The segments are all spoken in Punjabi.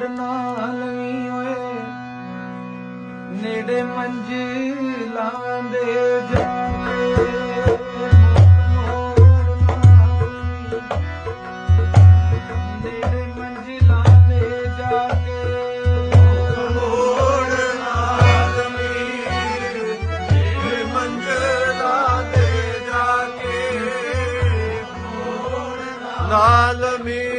ਛੱਡ ਨਾ ਲਵੀਂ ਓਏ ਨੇੜੇ ਮੰਜ਼ਿਲਾਂ ਦੇ ਜਾਵੇ ਨਾਲ ਮੇ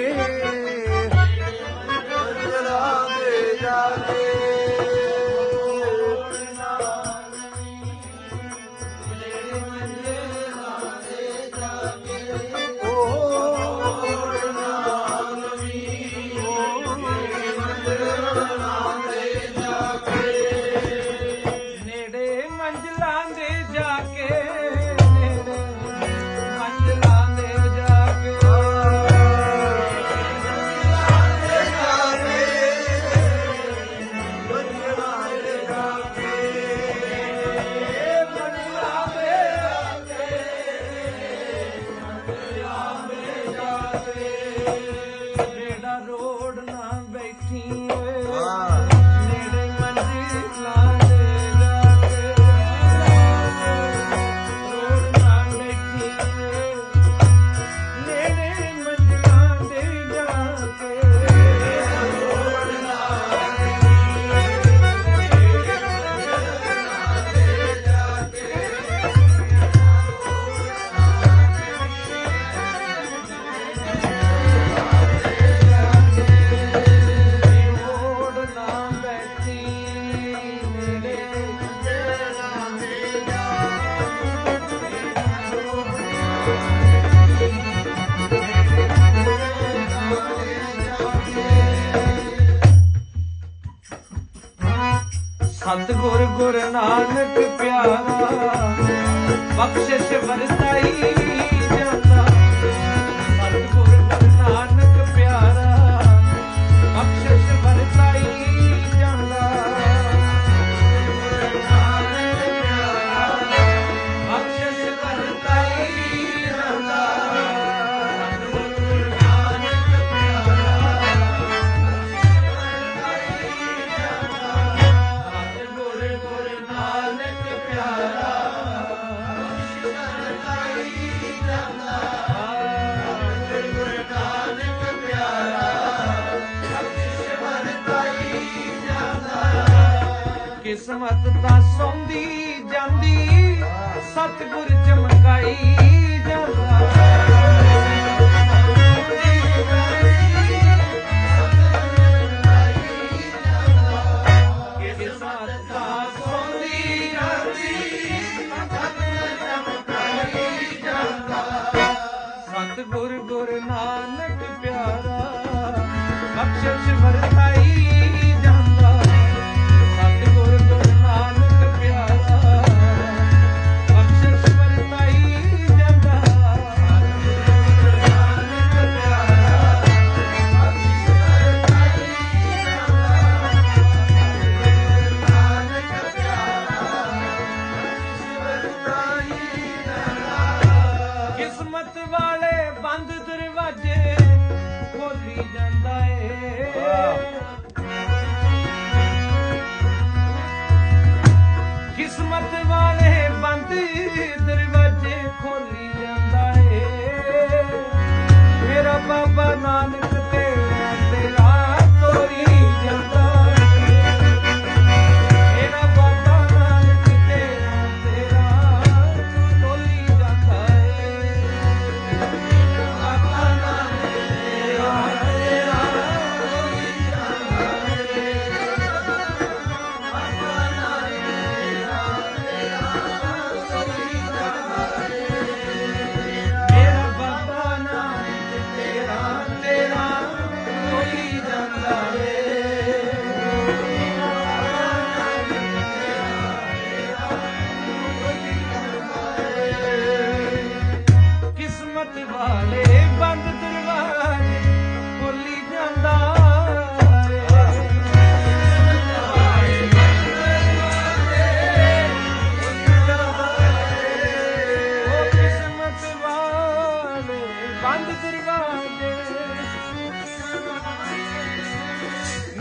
ਸਤਗੁਰ ਗੁਰ ਨਾਨਕ ਪਿਆਰਾ ਬਖਸ਼ਿਸ਼ ਵਰਤਾਈ ਕਿਸਮਤ ਤਾਂ ਸੌਂਦੀ ਜਾਂਦੀ ਸਤਿਗੁਰ ਚਮਕਾਈ ਜਾਂਦਾ। ਗੁਰ ਗੁਰ ਨਾਨਕ ਪਿਆਰਾ ਬਖਸ਼ਿਸ਼ ਵਰਤਾਈ Gandai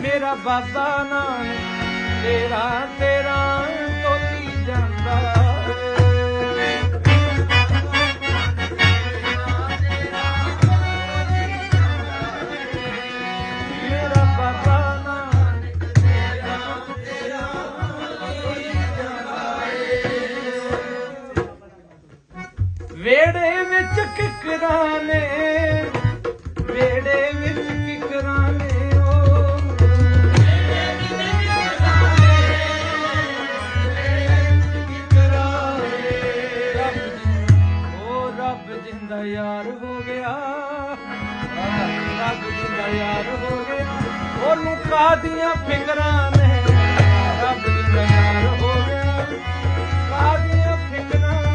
ਮੇਰਾ ਬਾਬਾ ਨਾਨਕ ਤੇਰਾ ਤੇਰਾ ਤੋਲੀ ਜਾਂਦਾ। ਮੇਰਾ ਬਾਬਾ ਨਾਨਕ ਵੇੜੇ ਵਿੱਚ ਕਿਕਰਾਂ ਨੇ ਯਾਰ ਹੋ ਗਿਆ। ਰੱਬ ਜਿੰਦਾ ਯਾਰ ਹੋ ਗਿਆ। ਉਹਨੂੰ ਕਾਦੀਆਂ ਫਿਕਰਾਂ ਨੇ? ਰੱਬ ਜਿੰਦਾ ਯਾਰ ਹੋ ਗਿਆ। ਕਾਦੀਆਂ ਫਿਕਰਾਂ